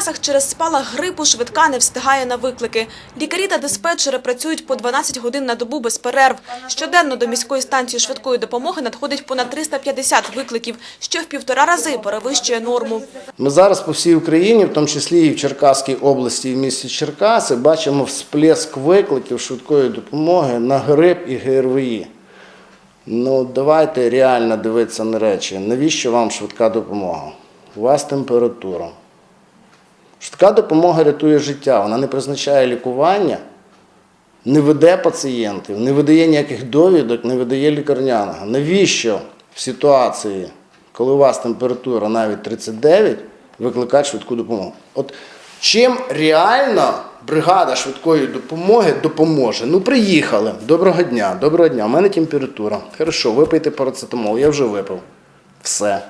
Черкасах через спалах грипу швидка не встигає на виклики. Лікарі та диспетчери працюють по 12 годин на добу без перерв. Щоденно до міської станції швидкої допомоги надходить понад 350 викликів, що в півтора рази перевищує норму. Ми зараз по всій Україні, в тому числі і в Черкаській області, і в місті Черкаси, бачимо всплеск викликів швидкої допомоги на грип і ГРВІ. Ну, давайте реально дивитися на речі. Навіщо вам швидка допомога? У вас температура. Швидка допомога рятує життя, вона не призначає лікування, не веде пацієнтів, не видає ніяких довідок, не видає лікарняного. Навіщо в ситуації, коли у вас температура навіть 39, викликати швидку допомогу? От чим реально бригада швидкої допомоги допоможе? Ну, приїхали. Доброго дня, доброго дня. У мене температура. Хорошо, випийте парацетамол, я вже випив. Все.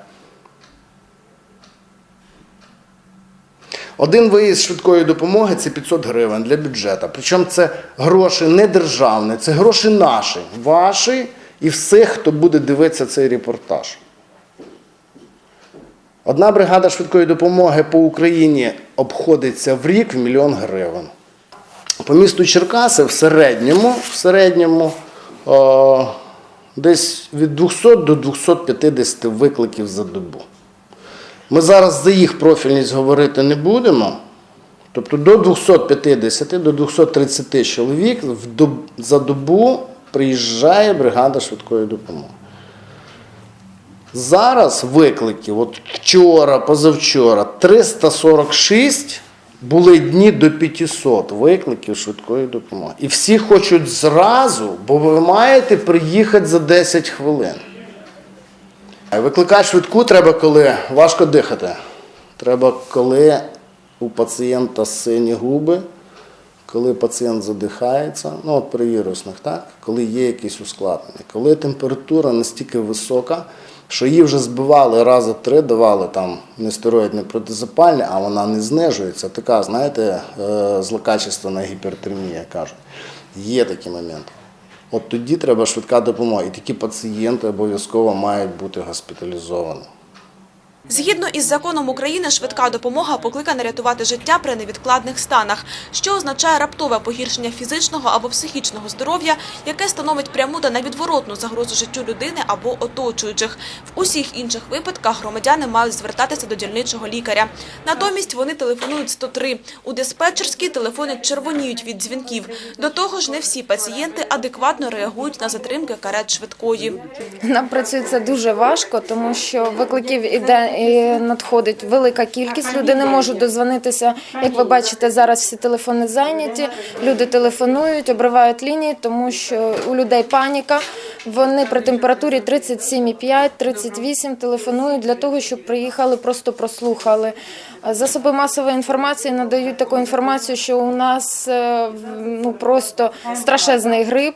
Один виїзд швидкої допомоги це 500 гривень для бюджету. Причому це гроші не державні, це гроші наші, ваші і всіх, хто буде дивитися цей репортаж. Одна бригада швидкої допомоги по Україні обходиться в рік в мільйон гривень. По місту Черкаси в середньому, в середньому о, десь від 200 до 250 викликів за добу. Ми зараз за їх профільність говорити не будемо. Тобто до 250 до 230 чоловік в доб- за добу приїжджає бригада швидкої допомоги. Зараз викликів, от вчора, позавчора, 346 були дні до 500 викликів швидкої допомоги. І всі хочуть зразу, бо ви маєте приїхати за 10 хвилин. Викликати швидку треба, коли важко дихати. Треба, коли у пацієнта сині губи, коли пацієнт задихається, ну от при вірусних, так? коли є якісь ускладнення, коли температура настільки висока, що її вже збивали рази три, давали там нестероїдне протизапальне, а вона не знижується. Така, знаєте, е, злокачественна гіпертермія кажуть. Є такі моменти. От тоді треба швидка допомога. І такі пацієнти обов'язково мають бути госпіталізовані. Згідно із законом України, швидка допомога покликана рятувати життя при невідкладних станах, що означає раптове погіршення фізичного або психічного здоров'я, яке становить пряму та невідворотну загрозу життю людини або оточуючих. В усіх інших випадках громадяни мають звертатися до дільничого лікаря. Натомість вони телефонують 103. У диспетчерській телефони червоніють від дзвінків. До того ж, не всі пацієнти адекватно реагують на затримки карет швидкої. Нам працюється дуже важко, тому що викликів іде надходить велика кількість. Люди не можуть дозвонитися. Як ви бачите, зараз всі телефони зайняті. Люди телефонують, обривають лінії, тому що у людей паніка. Вони при температурі 37,5, 38 телефонують для того, щоб приїхали, просто прослухали. Засоби масової інформації надають таку інформацію, що у нас е, ну просто страшезний грип.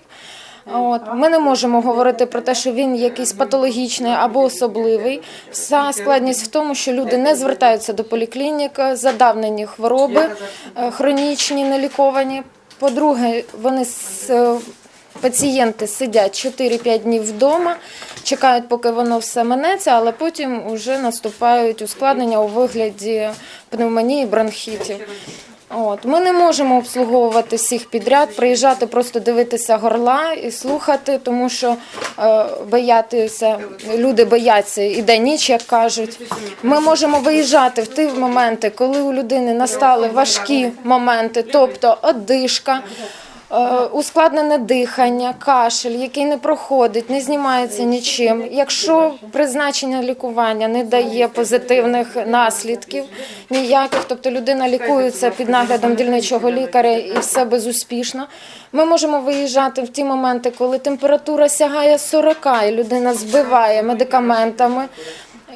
От ми не можемо говорити про те, що він якийсь патологічний або особливий. Вся складність в тому, що люди не звертаються до поліклінік, задавнені хвороби, е, хронічні, неліковані. По-друге, вони з- е, пацієнти сидять 4-5 днів вдома, чекають, поки воно все минеться, але потім вже наступають ускладнення у вигляді пневмонії, бронхітів. От ми не можемо обслуговувати всіх підряд, приїжджати, просто дивитися горла і слухати, тому що е, боятися люди бояться і де ніч, як кажуть. Ми можемо виїжджати в ті моменти, коли у людини настали важкі моменти, тобто одишка. Е, Ускладнене дихання, кашель, який не проходить, не знімається нічим. Якщо призначення лікування не дає позитивних наслідків ніяких, тобто людина лікується під наглядом дільничого лікаря і все безуспішно. Ми можемо виїжджати в ті моменти, коли температура сягає 40, і людина збиває медикаментами.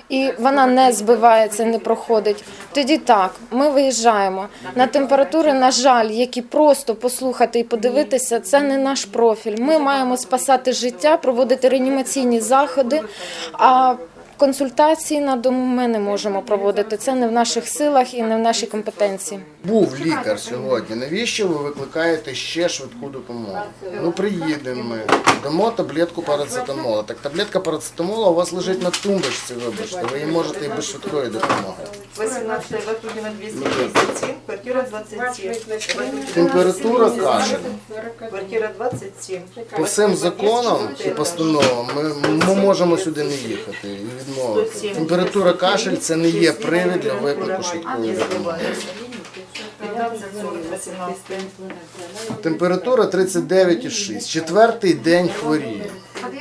І вона не збивається, не проходить. Тоді так, ми виїжджаємо на температури, на жаль, які просто послухати і подивитися, це не наш профіль. Ми маємо спасати життя, проводити реанімаційні заходи. А консультації на дому ми не можемо проводити. Це не в наших силах і не в нашій компетенції. Був лікар сьогодні. Навіщо ви викликаєте ще швидку допомогу? Ну приїдемо ми, дамо таблетку парацетамолу. Так таблетка парацетамолу у вас лежить на тумбочці, вибачте. Ви її можете і без швидкої допомоги. 18 Ватутіна 257, квартира 27. Температура, кашель. Квартира 27. По всім законам і постановам ми, ми можемо сюди не їхати відмовити. Температура кашель це не є привід для виклику швидкої допомоги. 15, 40, 18. Температура 39,6. Четвертий день хворіє.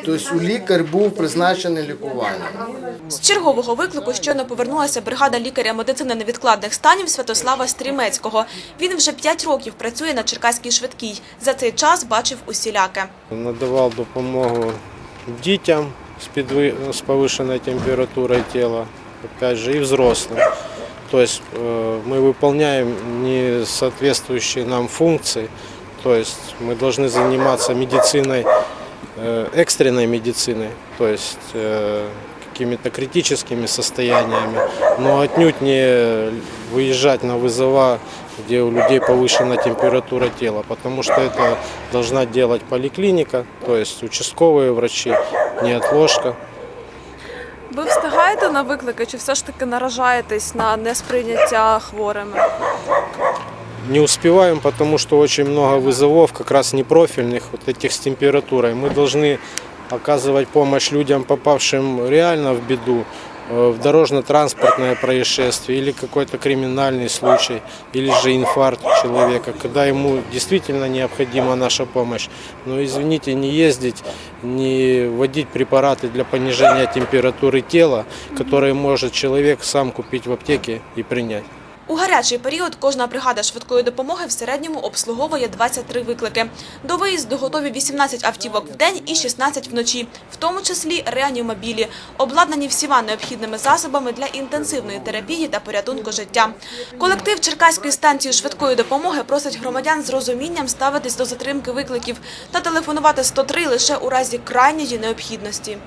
Тобто у лікар був призначений лікування. З чергового виклику щойно повернулася бригада лікаря медицини невідкладних станів Святослава Стрімецького. Він вже 5 років працює на Черкаській швидкій. За цей час бачив усіляке. надавав допомогу дітям з, підви- з повышенной температурой тела, опять же, и взрослым. То есть э, мы выполняем не соответствующие нам функции, то есть мы должны заниматься медициной, э, экстренной медициной, то есть э, какими-то критическими состояниями, но отнюдь не выезжать на вызова, где у людей повышена температура тела, потому что это должна делать поликлиника, то есть участковые врачи, неотложка. Ви встигаєте на виклики чи все ж таки наражаєтесь на несприйняття хворими? Не успеваем, потому что очень много вызовов, как раз непрофильных, вот этих с температурой. Мы должны оказывать помощь людям, попавшим реально в беду, э, в дорожно-транспортное происшествие или какой-то криминальный случай, или же инфаркт человека, когда ему действительно необходима наша помощь. Но извините, не ездить, не вводить препараты для понижения температуры тела, которые может человек сам купить в аптеке и принять. У гарячий період кожна бригада швидкої допомоги в середньому обслуговує 23 виклики. До виїзду готові 18 автівок в день і 16 вночі, в тому числі реанімобілі, обладнані всіма необхідними засобами для інтенсивної терапії та порятунку життя. Колектив Черкаської станції швидкої допомоги просить громадян з розумінням ставитись до затримки викликів та телефонувати 103 лише у разі крайньої необхідності.